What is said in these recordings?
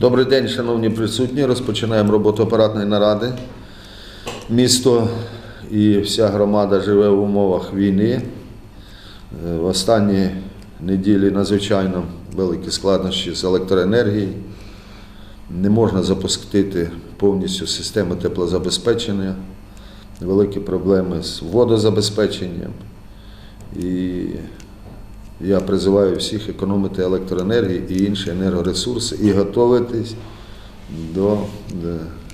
Добрий день, шановні присутні. Розпочинаємо роботу апаратної наради. Місто і вся громада живе в умовах війни. Е, В останні неділі надзвичайно великі складнощі з електроенергією. Не можна запустити повністю систему теплозабезпечення, великі проблеми з водозабезпеченням. І я призиваю всіх економити електроенергію і інші енергоресурси і готуватись до е,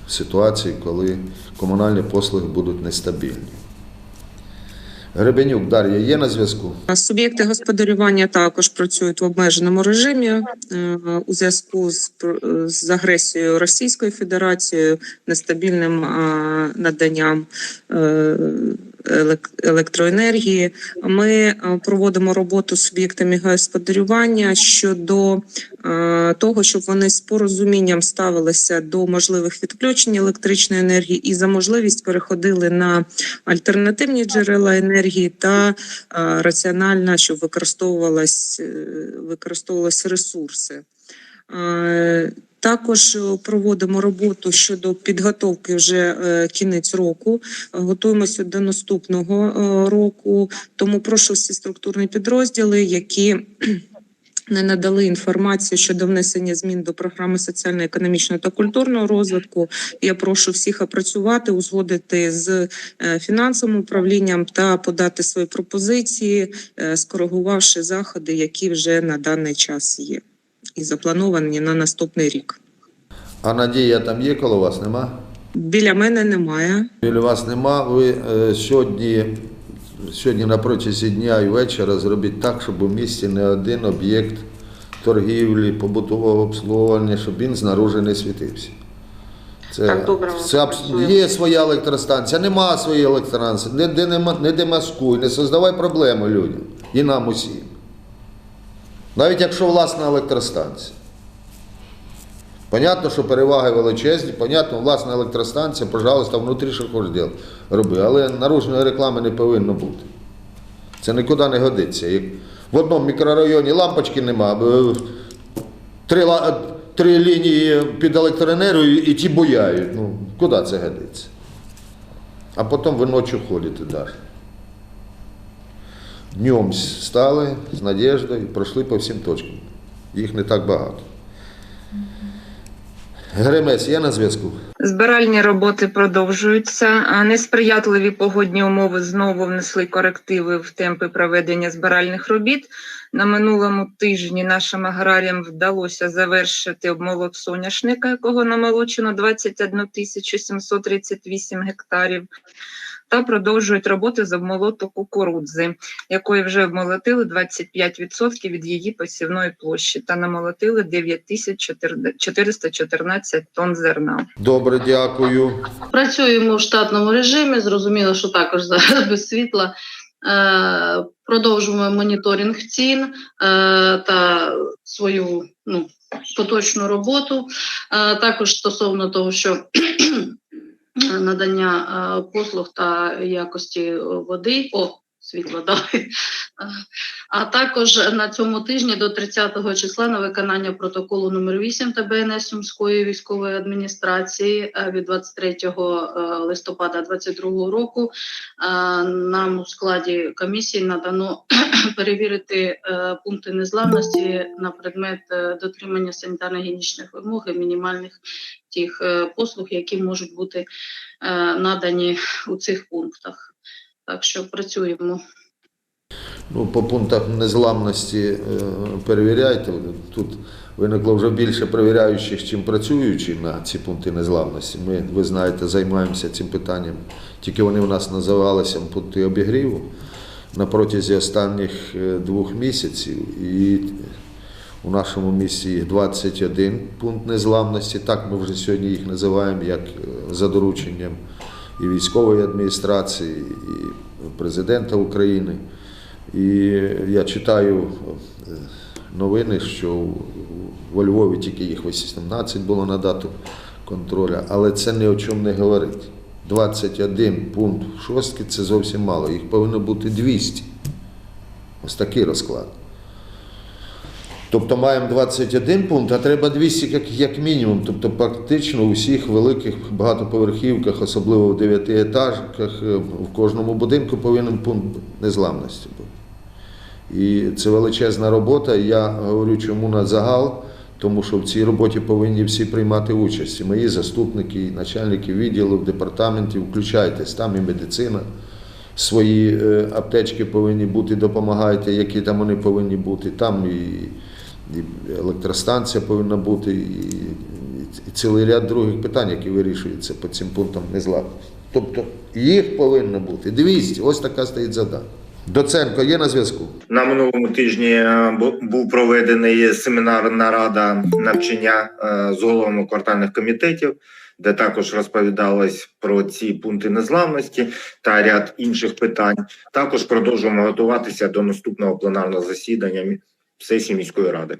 ситуації, коли комунальні послуги будуть нестабільні. Гребенюк Дар'я є на зв'язку? Суб'єкти господарювання також працюють в обмеженому режимі е, у зв'язку з, з агресією Російської Федерації, нестабільним е, наданням е, електроенергії. Ми е, проводимо роботу з суб'єктами господарювання щодо е, того, щоб вони з порозумінням ставилися до можливих відключень електричної енергії і за можливість переходили на альтернативні джерела енергії та е, раціонально, щоб використовувалась, е, використовувалися ресурси. Також е, проводимо роботу щодо підготовки вже е, кінець року. Е, Готуємося до наступного року. Тому прошу всі структурні підрозділи, які не надали інформацію щодо внесення змін до програми соціально-економічного та культурного розвитку. Я прошу всіх опрацювати, узгодити з фінансовим управлінням та подати свої пропозиції, скоригувавши заходи, які вже на даний час є, і заплановані на наступний рік. А Надія там є коло вас? Нема? Біля мене немає. Біля вас нема. Ви е, сьогодні, сьогодні на протязі дня і вечора зробіть так, щоб у місті не один об'єкт торгівлі, побутового обслуговування, щоб він знаружи не світився. Це, Так, добре, це абс- є своя електростанція, нема своєї електростанції, не, не, не демаскуй, не создавай проблеми людям і нам усім. Навіть якщо власна електростанція. Понятно, що переваги величезні, понятно, власна електростанція, пожалуйста, внутрі що хочеш робити, роби. Але наружної реклами не повинно бути. Це нікуди не годиться. Як в одному мікрорайоні лампочки нема, три, три лінії під електроенергію і ті буяють. Ну, куди це годиться? А потім ви ночі ходите далі. Днем стали з надіждою, пройшли по всім точкам. Їх не так багато. Гремець є на зв'язку? Збиральні роботи продовжуються. Несприятливі погодні умови знову внесли корективи в темпи проведення збиральних робіт. На минулому тижні нашим аграріям вдалося завершити обмолот соняшника, якого намолочено 21 тисячу 738 гектарів. Та продовжують роботи з обмолоту кукурудзи, якої вже обмолотили 25% від її посівної площі та намолотили 9414 тонн зерна. Добре, дякую. Працюємо в штатному режимі. Зрозуміло, що також зараз без світла. Е, Продовжуємо моніторинг цін е, та свою ну, поточну роботу. Е, Також стосовно того, що надання е, послуг та якості води. О, світло дали. А також на цьому тижні до 30 числа на виконання протоколу номер 8 ТБНС Сумської військової адміністрації е, від 23 е, листопада 2022 року е, нам у складі комісії надано перевірити пункти незламності на предмет дотримання санітарно-гігієнічних вимог і мінімальних тих послуг, які можуть бути надані у цих пунктах. Так що працюємо. Ну, по пунктах незламності е, перевіряйте. Тут виникло вже більше перевіряючих, чим працюючих на ці пункти незламності. Ми, ви знаєте, займаємося цим питанням. Тільки вони у нас називалися пункти обігріву на протязі останніх е, двох місяців. І у нашому місті їх 21 пункт незламності. Так ми вже сьогодні їх називаємо як е, за дорученням і військової адміністрації, і президента України. І я читаю е, новини, що во Львові тільки їх 18 було на дату контроля, але це ні о чому не говорить. 21 пункт шостки це зовсім мало. Їх повинно бути 200. Ось такий розклад. Тобто маємо 21 пункт, а треба 200 як, як мінімум. Тобто практично у всіх великих багатоповерхівках, особливо в дев'ятиетажках, е, в кожному будинку повинен пункт незламності бути. І це величезна робота. Я говорю, чому на загал, тому що в цій роботі повинні всі приймати участь. І мої заступники, і начальники відділів, департаментів, включайтесь, там і медицина. Свої е, аптечки повинні бути, допомагайте, які там вони повинні бути. Там і, і електростанція повинна бути, і, цілий ряд других питань, які вирішуються по цим пунктам незламності. Тобто їх повинно бути 200. Ось така стоїть задача. Доценко є на зв'язку? На минулому тижні е, був проведений семінар нарада навчання е, з головами квартальних комітетів, де також розповідалось про ці пункти незламності та ряд інших питань. Також продовжуємо готуватися до наступного пленарного засідання сесії міської ради.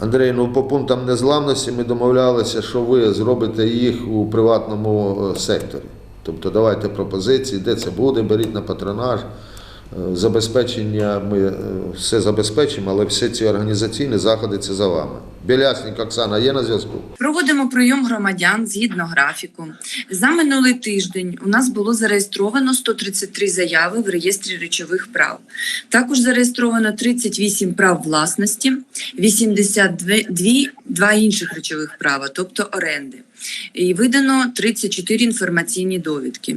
Андрій, ну по пунктам незламності ми домовлялися, що ви зробите їх у приватному е, секторі. Тобто давайте пропозиції, де це буде, беріть на патронаж. Е, Забезпечення ми е, все забезпечимо, але всі ці організаційні заходи це за вами. Білясник Оксана є на зв'язку? Проводимо прийом громадян згідно графіку. За минулий тиждень у нас було зареєстровано 133 заяви в реєстрі речових прав. Також зареєстровано 38 прав власності, 82 два інших речових права, тобто оренди. І видано 34 інформаційні довідки.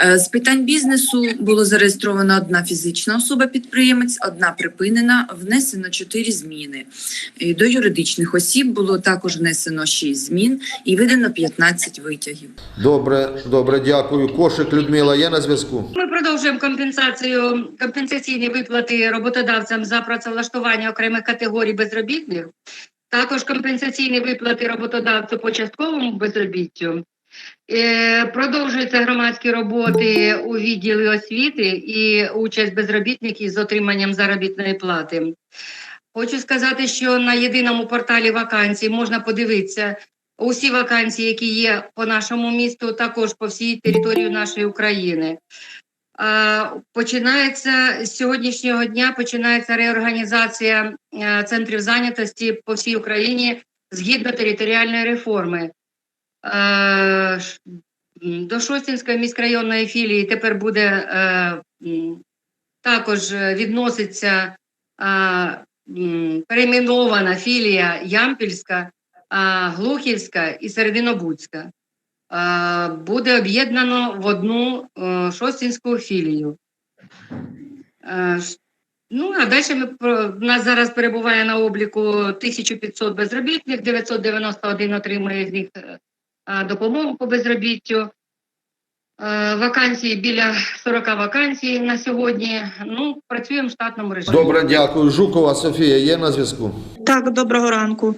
Е, З питань бізнесу було зареєстровано одна фізична особа-підприємець, одна припинена, внесено 4 зміни. До юридичних осіб було також внесено 6 змін і видано 15 витягів. Добре, добре, дякую. Кошик Людмила є на зв'язку? Ми продовжуємо компенсацію компенсаційні виплати роботодавцям за працевлаштування окремих категорій безробітних. Також компенсаційні виплати роботодавцю по частковому безробіттю. Е, Продовжуються громадські роботи у відділі освіти і участь безробітників з отриманням заробітної плати. Хочу сказати, що на єдиному порталі вакансій можна подивитися усі вакансії, які є по нашому місту, також по всій території нашої України. Починається з сьогоднішнього дня починається реорганізація е, центрів зайнятості по всій Україні згідно територіальної реформи. Е, До Шостінської міськрайонної філії тепер буде е, також відноситься перейменована філія Ямпільська, Глухівська і Серединобудська. Буде об'єднано в одну е, шостінську філію. Е, Ну, а далі ми в нас зараз перебуває на обліку 1500 безробітних, 991 отримує з них е, допомогу по безробіттю. Е, Вакансії біля 40 вакансій на сьогодні. Ну, працюємо в штатному режимі. Добре, дякую. Жукова Софія є на зв'язку? Так, доброго ранку.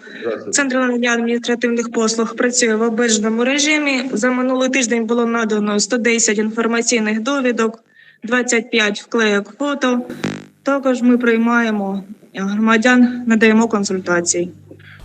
Центр надання адміністративних послуг працює в обмеженому режимі. За минулий тиждень було надано 110 інформаційних довідок, 25 вклеєк фото. Також ми приймаємо громадян, надаємо консультації.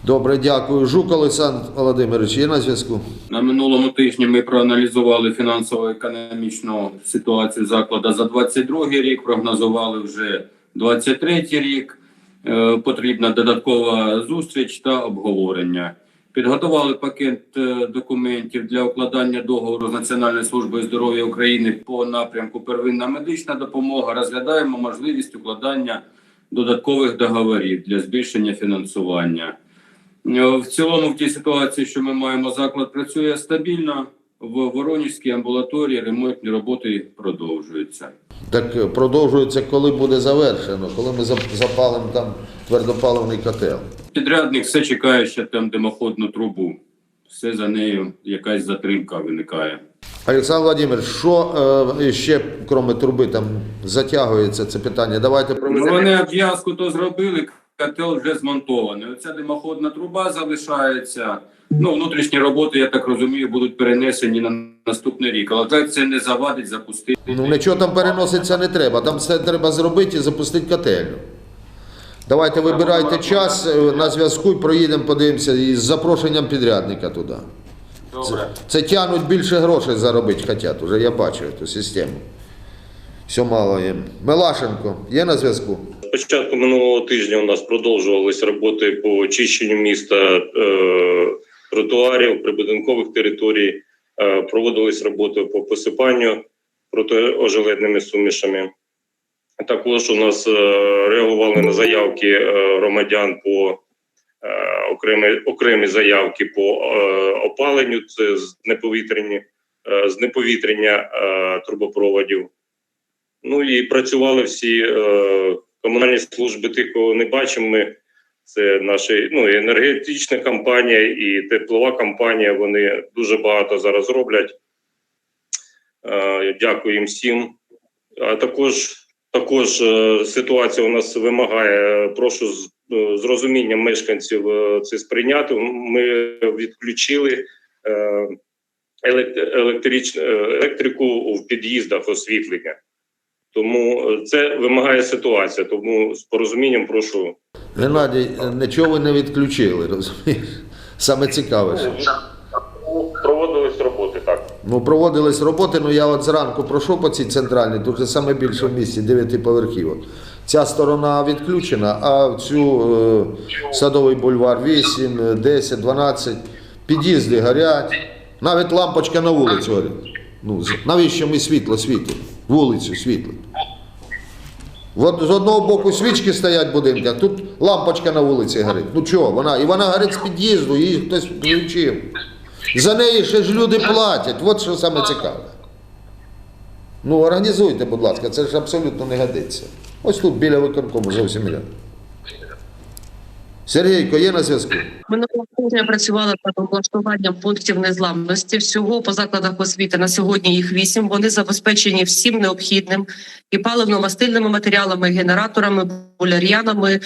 Добре, дякую. Жук Олександр Володимирович є на зв'язку? На минулому тижні ми проаналізували фінансово-економічну ситуацію закладу за 22 рік, прогнозували вже 23 рік. Е, Потрібна додаткова зустріч та обговорення. Підготували пакет е, документів для укладання договору з Національною службою здоров'я України по напрямку первинна медична допомога. Розглядаємо можливість укладання додаткових договорів для збільшення фінансування. В цілому, в тій ситуації, що ми маємо, заклад працює стабільно. В Воронізькій амбулаторії ремонтні роботи продовжуються. Так е, продовжується, коли буде завершено, коли ми запалимо там твердопаливний котел. Підрядник все чекає ще там димоходну трубу. Все за нею якась затримка виникає. Олександр Владимирович, що е, ще, крім труби, там затягується це питання? Давайте Ну, проведемо. вони обв'язку то зробили, котел вже змонтований. Оця димоходна труба залишається. Ну, внутрішні роботи, я так розумію, будуть перенесені на наступний рік. Але так це не завадить запустити. Ну нічого там переноситься не треба. Там все треба зробити і запустити котельню. Давайте вибирайте час е, на зв'язку і проїдемо, подивимося із запрошенням підрядника туди. Добре. Це тягнуть більше грошей заробити хочуть, уже я бачу цю систему. Все мало є. Мелашенко, є на зв'язку? Початку минулого тижня у нас продовжувалися роботи по очищенню міста е, тротуарів, прибудинкових територій, е, проводились роботи по посипанню протиожеледними сумішами. Також у нас е, реагували на заявки громадян по окремі, окремі заявки по опаленню, це з неповітряні, з неповітряння трубопроводів. Ну і працювали всі комунальні служби, тих, кого не бачимо. Ми це наша ну, енергетична компанія і теплова компанія. Вони дуже багато зараз роблять. Е, дякую їм всім. А також, також е, ситуація у нас вимагає. е, Прошу з, з розумінням мешканців це сприйняти. Ми відключили. Електрику в під'їздах освітлення. Тому е, це вимагає ситуація. Тому з порозумінням прошу. Геннадій, е, нічого ви не відключили, розумієш? Саме цікаве. що- Проводились роботи так. Ну, проводились роботи, ну я от зранку пройшов по цій центральній, тут же саме більше в місті, дев'ятиповерхівок. Ця сторона відключена, а в цю е, садовий бульвар 8, е, 10, 12, під'їзди горять, навіть лампочка на вулицю горить. Ну, з- навіщо ми світло світимо? Вулицю світло. От з одного боку свічки стоять в а тут лампочка на вулиці горить. Ну чого, вона? І вона горить з під'їзду, її хтось включив. За неї ще ж люди платять. От що саме цікаве. Ну, організуйте, будь ласка, це ж абсолютно не годиться. Ось тут біля виконкому зовсім рядом. Сергійко, є на зв'язку? Минулого тижня працювала над облаштуванням пунктів незламності. Всього по закладах освіти на сьогодні їх вісім. Вони забезпечені всім необхідним і паливно-мастильними матеріалами, генераторами, буляр'янами,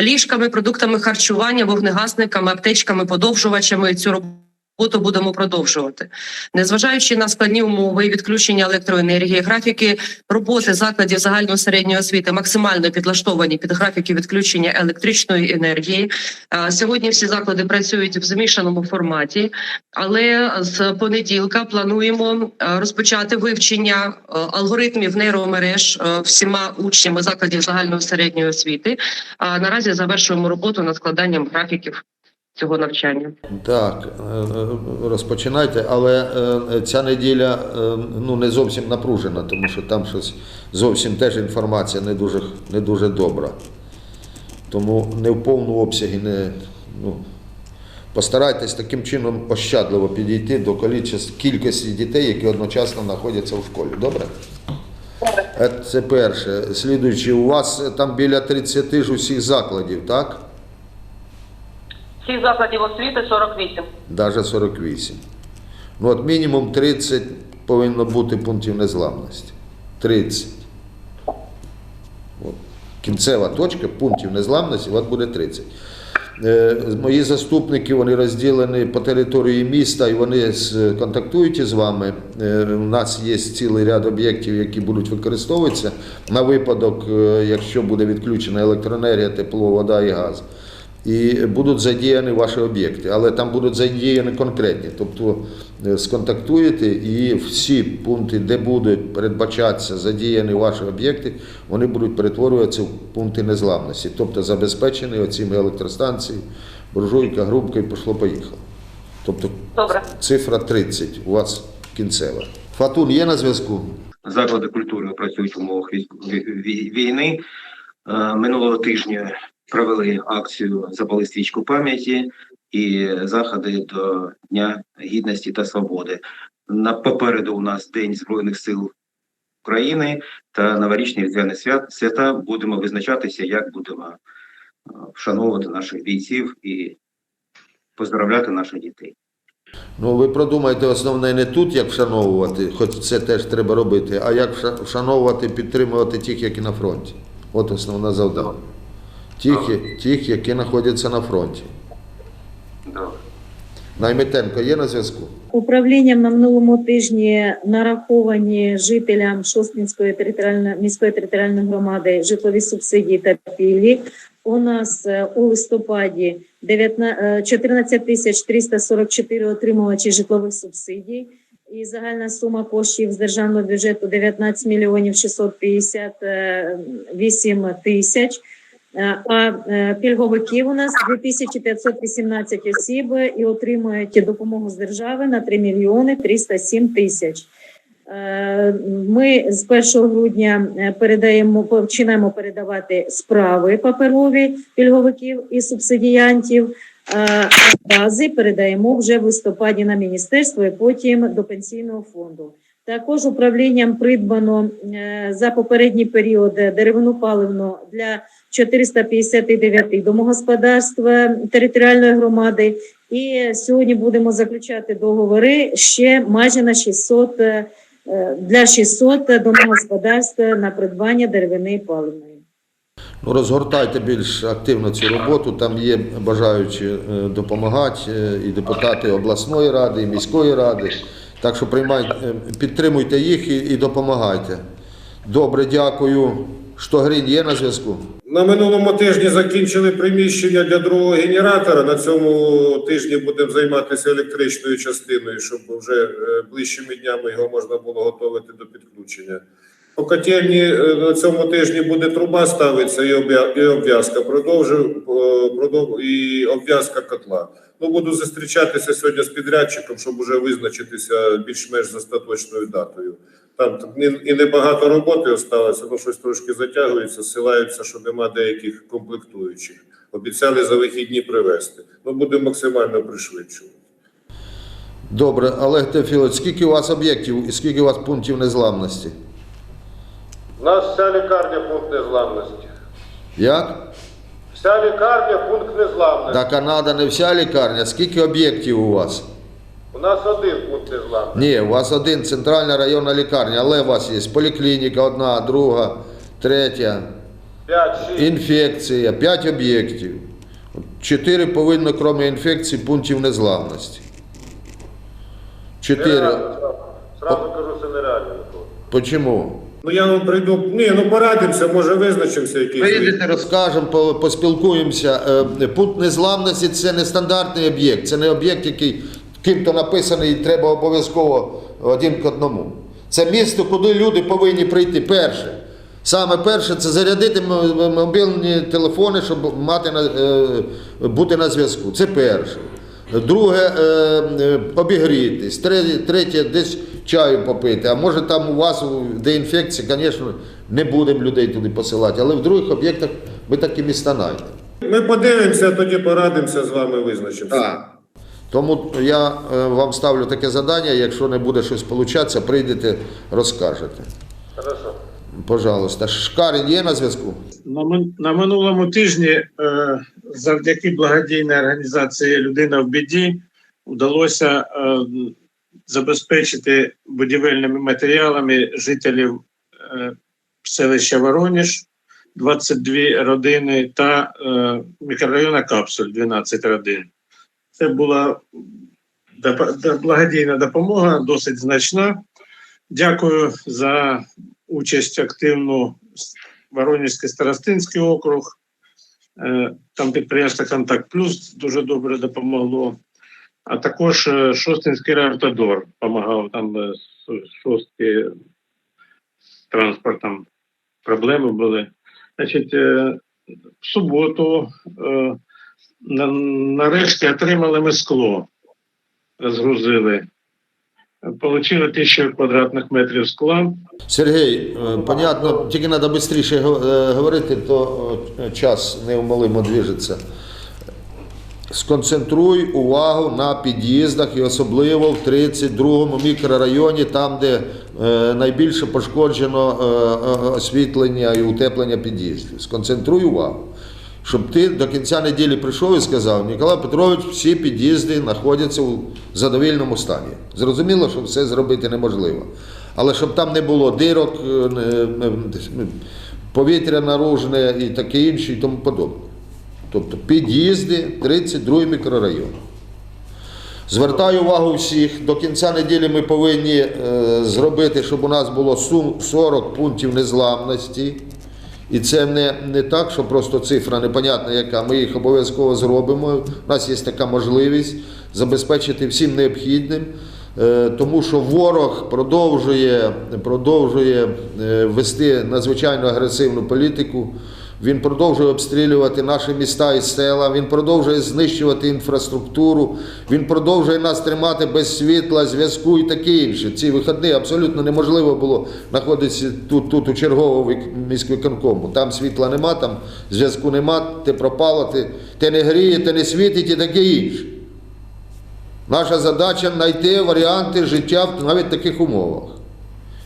ліжками, продуктами харчування, вогнегасниками, аптечками, подовжувачами. Цю роботу будемо продовжувати. Незважаючи на складні умови і відключення електроенергії, графіки роботи закладів загальної середньої освіти максимально підлаштовані під графіки відключення електричної енергії. Сьогодні всі заклади працюють в змішаному форматі, але з понеділка плануємо розпочати вивчення алгоритмів нейромереж всіма учнями закладів загальної середньої освіти. А наразі завершуємо роботу над складанням графіків цього навчання. Так, е, розпочинайте, але е, ця неділя е, ну, не зовсім напружена, тому що там щось зовсім теж інформація не дуже, не дуже добра. Тому не в повному обсягі не. Ну, постарайтесь таким чином ощадливо підійти до кількості- дітей, які одночасно знаходяться в школі. Добре? Це перше. Слідуючи, у вас там біля 30 ж усіх закладів, так? Всіх закладів освіти 48. Даже 48. Ну, от мінімум 30 повинно бути пунктів незламності. 30. От. Кінцева точка пунктів незламності, от буде 30. Е, мої заступники вони розділені по території міста і вони контактують із вами. Е, у нас є цілий ряд об'єктів, які будуть використовуватися на випадок, е, якщо буде відключена електроенергія, тепло, вода і газ. І будуть задіяні ваші об'єкти, але там будуть задіяні конкретні. Тобто е, сконтактуєте і всі пункти, де будуть передбачатися задіяні ваші об'єкти, вони будуть перетворюватися в пункти незламності, тобто забезпечені оціми електростанціями, буржуйка, грубка і пішло-поїхало. Тобто Добре. цифра 30 у вас кінцева. Фатун є на зв'язку? заклади культури працюють в умовах вій- вій- війни. Е, Минулого тижня провели акцію Запали свічку пам'яті і заходи до Дня Гідності та Свободи. На попереду у нас День Збройних сил України та новорічні різдвяні свят свята. Будемо визначатися, як будемо е, вшановувати наших бійців і поздравляти наших дітей. Ну, ви продумайте основне не тут, як вшановувати, хоч це теж треба робити, а як вша- вшановувати, підтримувати тих, які на фронті. От основне завдання. Тих, тих які знаходяться на фронті. Добре. Наймитенко є на зв'язку? Управлінням на минулому тижні нараховані жителям Шостинської територіальної міської територіальної громади житлові субсидії та пільги. У нас е, у листопаді 19 е, 14 тисяч 344 отримувачі житлових субсидій. І загальна сума коштів з державного бюджету 19 мільйонів 658 тисяч. Е, А е, пільговиків у нас 2518 осіб і отримують допомогу з держави на 3 мільйони 307 тисяч. Е, Ми з 1 грудня е, передаємо, починаємо передавати справи паперові пільговиків і субсидіянтів, е, а бази передаємо вже в листопаді на міністерство і потім до пенсійного фонду. Також управлінням придбано е, за попередній період деревину паливну для 459 домогосподарств територіальної громади. І сьогодні будемо заключати договори ще майже на 600 е, для 600 домогосподарств на придбання деревини паливної. Ну, розгортайте більш активно цю роботу. Там є бажаючі е, допомагати і депутати обласної ради, і міської ради. Так що приймайте, підтримуйте їх і, і допомагайте. Добре, дякую. Штогрін є на зв'язку? На минулому тижні закінчили приміщення для другого генератора. На цьому тижні будемо займатися електричною частиною, щоб вже е, ближчими днями його можна було готувати до підключення. По котельні е, на цьому тижні буде труба ставитися і обв'язка. Продовжив е, і обв'язка котла. Ну буду зустрічатися сьогодні з підрядчиком, щоб уже визначитися більш-менш з остаточною датою. Там і- небагато роботи осталося, ну щось трошки затягується, ссилаються, що нема деяких комплектуючих. Обіцяли за вихідні привезти. Ну будемо максимально пришвидшувати. Добре, Олег Тефілович, скільки у вас об'єктів і скільки у вас пунктів незламності? У нас вся лікарня пункт незламності. Як? Вся лікарня пункт незламності. Та Канада не вся лікарня. Скільки об'єктів у вас? У нас один пункт незламності. Ні, у вас один центральна районна лікарня, але у вас є поліклініка, одна, друга, третя, П'ять, шість. інфекція, п'ять об'єктів. Чотири повинно, крім інфекції, пунктів незламності. Чотири. Нереально. Сразу кажу, це нереально. Микола. Ну я вам прийду. Ні, ну порадимося, може визначимося якийсь. Вийдете, розкажемо, по- поспілкуємося. Е, Пункт незламності це не стандартний об'єкт, це не об'єкт, який ким-то написаний і треба обов'язково один к одному. Це місто, куди люди повинні прийти перше. Саме перше це зарядити м- м- мобільні телефони, щоб мати на, е, бути на зв'язку. Це перше. Друге, е, е, обігрітись. Третє, десь чаю попити. А може там у вас, де інфекція, звісно, не будемо людей туди посилати, але в других об'єктах ви такі міста знайдете. Ми подивимося, тоді порадимося з вами, визначимося. Тому я е, вам ставлю таке завдання, якщо не буде щось получатися, прийдете, розкажете. Хорошо. Пожалуйста. Шкарін є на зв'язку? На, минулому тижні е, завдяки благодійній організації Людина в біді вдалося е, забезпечити будівельними матеріалами жителів е, селища Вороніж, 22 родини та мікрорайону Капсуль, 12 родин. Це була благодійна допомога, досить значна. Дякую за участь активну Воронежський старостинський округ. Е, Там підприємство Контакт Плюс дуже добре допомогло. А також е, Шостинський Равтодор допомагав там е, з шостки з транспортом. Проблеми були. Значить, е, в суботу нарешті отримали ми скло, розгрузили. Получили тисячу квадратних метрів скла. Сергій, е, понятно, тільки треба швидше говорити, то е, час неумолимо движеться. Сконцентруй увагу на під'їздах і особливо в 32-му мікрорайоні, там, де е, найбільше пошкоджено е, е, освітлення і утеплення під'їздів. Сконцентруй увагу. Щоб ти до кінця неділі прийшов і сказав, Ніколай Петрович, всі під'їзди знаходяться у задовільному стані. Зрозуміло, що все зробити неможливо. Але щоб там не було дирок, е, повітря наружне і таке інше, і тому подобне. Тобто під'їзди 32 мікрорайон. Звертаю увагу всіх, до кінця неділі ми повинні е, зробити, щоб у нас було 40 пунктів незламності. І це не, не так, що просто цифра непонятна яка. Ми їх обов'язково зробимо. У нас є така можливість забезпечити всім необхідним, е, тому що ворог продовжує, продовжує е, вести надзвичайно агресивну політику він продовжує обстрілювати наші міста і села, він продовжує знищувати інфраструктуру, він продовжує нас тримати без світла, зв'язку і таке інше. Ці вихідні абсолютно неможливо було знаходитися тут, тут у черговому міськвиконкому. Там світла нема, там зв'язку нема, те пропало, те, те не гріє, те не світить і таке інше. Наша задача знайти варіанти життя в навіть таких умовах.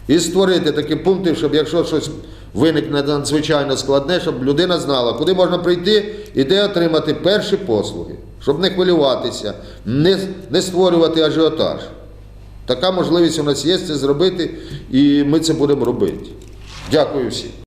І створити такі пункти, щоб якщо щось виникне надзвичайно складне, щоб людина знала, куди можна прийти і де отримати перші послуги, щоб не хвилюватися, не, не створювати ажіотаж. Така можливість у нас є це зробити, і ми це будемо робити. Дякую всім.